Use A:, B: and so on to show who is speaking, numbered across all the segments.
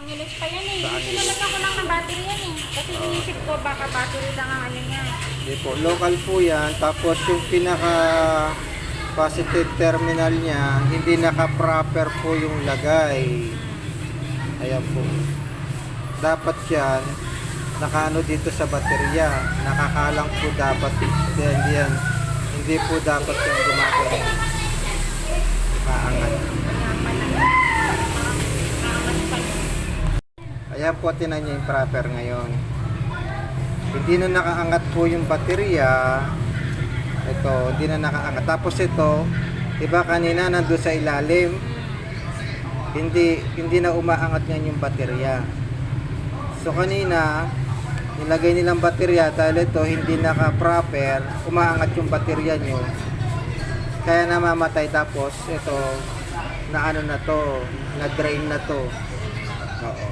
A: Angeles pa yan eh. Sinalagyan ko lang ng battery yan eh. Kasi inisip ko baka battery lang ang ano niya.
B: Hindi po, local po yan. Tapos yung pinaka positive terminal niya, hindi naka-proper po yung lagay. Ayan po. Dapat yan, nakaano dito sa baterya. Nakakalang po dapat. Hindi, hindi yan. Hindi po dapat yung gumagano. Ayan po, tinan niyo yung proper ngayon. Hindi na nakaangat po yung baterya. Ito, hindi na nakaangat. Tapos ito, diba kanina nandun sa ilalim, hindi hindi na umaangat ngayon yung baterya. So kanina, nilagay nilang baterya dahil ito hindi naka-proper, umaangat yung baterya nyo. Kaya namamatay tapos ito, na ano na to, na drain na to. Oo.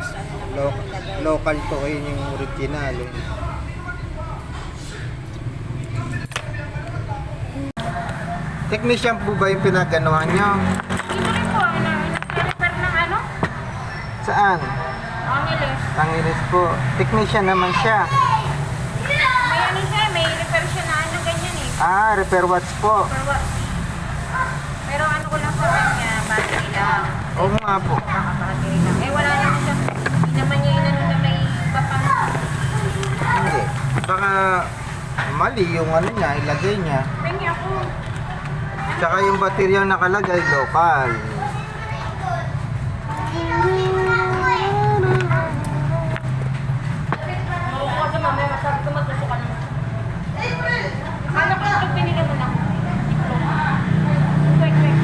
A: Ano naman
B: Lo-
A: lagay.
B: local to yun yung original eh. Technician po ba yung pinaganohan nyo?
A: Rin po. Ano, repair ng ano?
B: Saan?
A: Angeles.
B: Tangiris po. Technician naman siya.
A: May ano siya, may repair siya na ano ganyan eh.
B: Ah, repair watch po.
A: Pero, what? pero ano ko lang sa kanya, battery lang.
B: Oo nga po.
A: Kaka-battery lang. Eh wala naman siya.
B: Mali yung ano niya, ilagay niya.
A: Pengi ako.
B: Tsaka yung baterya nakalagay, local.
A: Maruko ka mamaya, masabi ko matusukan mo. Akala ko ito pinili mo lang. Diploma. Wait, wait.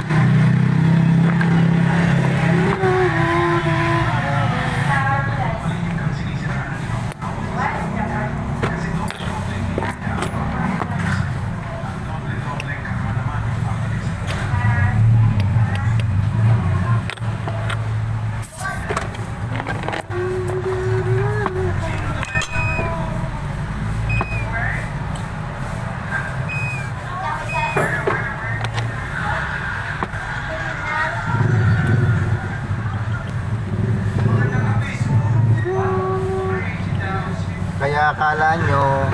B: Kaya akala nyo,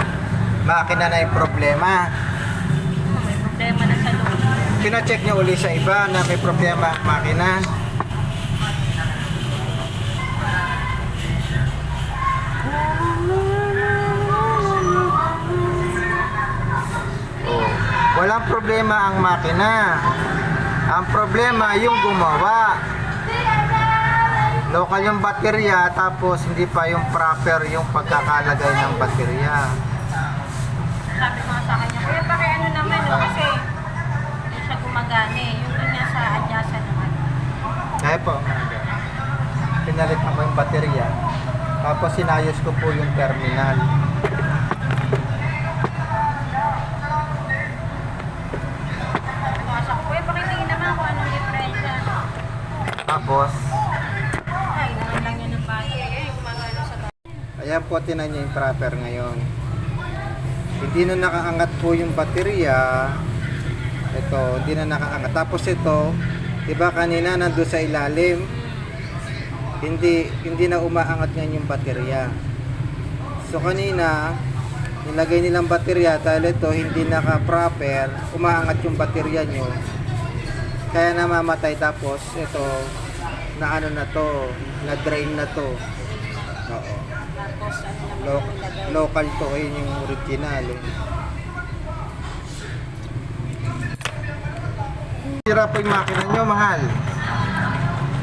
B: makina na yung problema.
A: May problema na sa loob.
B: Pina-check nyo uli sa iba na may problema ang makina. Oh, walang problema ang makina. Ang problema yung gumawa. Local yung baterya tapos hindi pa yung proper yung pagkakalagay ng baterya.
A: Sabi ko sa kanya, kuya paki ano naman no, kasi hindi siya gumagana eh. Yung kanya sa adjacent naman.
B: Kaya po, pinalit ko yung baterya. Tapos sinayos ko po yung terminal.
A: Sabi
B: ayan po tinan niyo yung proper ngayon. Hindi na nakaangat po yung baterya. Ito, hindi na nakaangat. Tapos ito, di ba kanina nandun sa ilalim, hindi hindi na umaangat ngayon yung baterya. So kanina, nilagay nilang baterya dahil ito hindi naka-proper, umaangat yung baterya nyo. Kaya namamatay tapos ito, na ano na to, na drain na to. Oo.
A: Tapos ano naman
B: Lo-
A: yung lagay.
B: local to, yun yung original. Eh. Sira po yung makina nyo, mahal.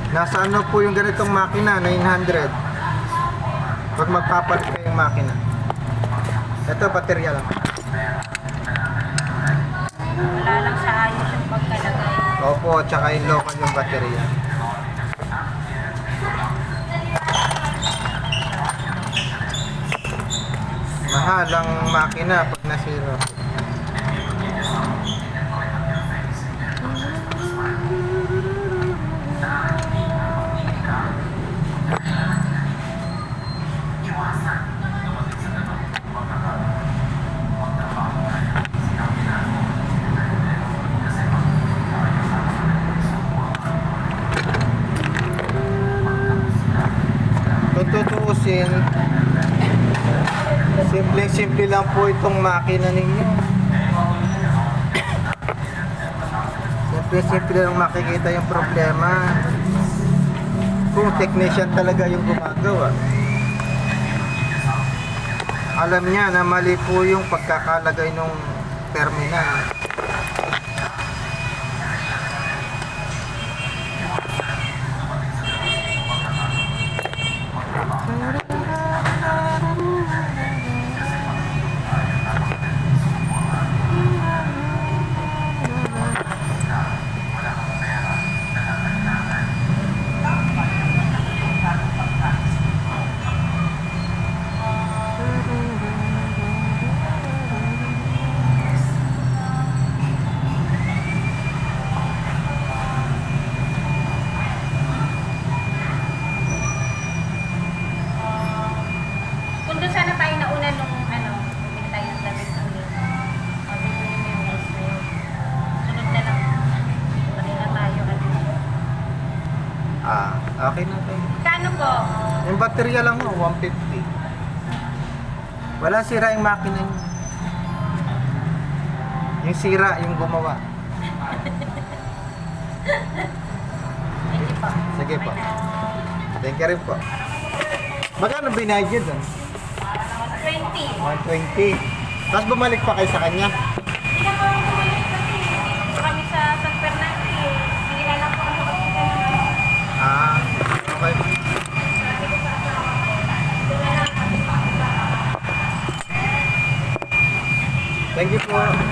B: Nasa ano po yung ganitong makina, 900. Pag magpapalit kayo yung makina. Ito, baterya lang.
A: Wala lang sa ayos yung pagkalagay.
B: Opo, tsaka yung local yung baterya. halang makina pag nasira. tututusin simple-simple lang po itong makina ninyo. Simple-simple lang makikita yung problema. Kung technician talaga yung gumagawa. Alam niya na mali po yung pagkakalagay ng terminal. baterya lang mo, 150. Wala sira yung makina niyo. Yung sira, yung gumawa.
A: Sige po.
B: Sige po. Thank you rin po. Magkano binayad yun doon?
A: 120.
B: 120. Tapos bumalik pa kayo sa kanya. Hindi
A: na po ako bumalik kasi dito kami sa San Fernando. Eh. Hindi na lang po ako ano. sa
B: Ah, okay. po.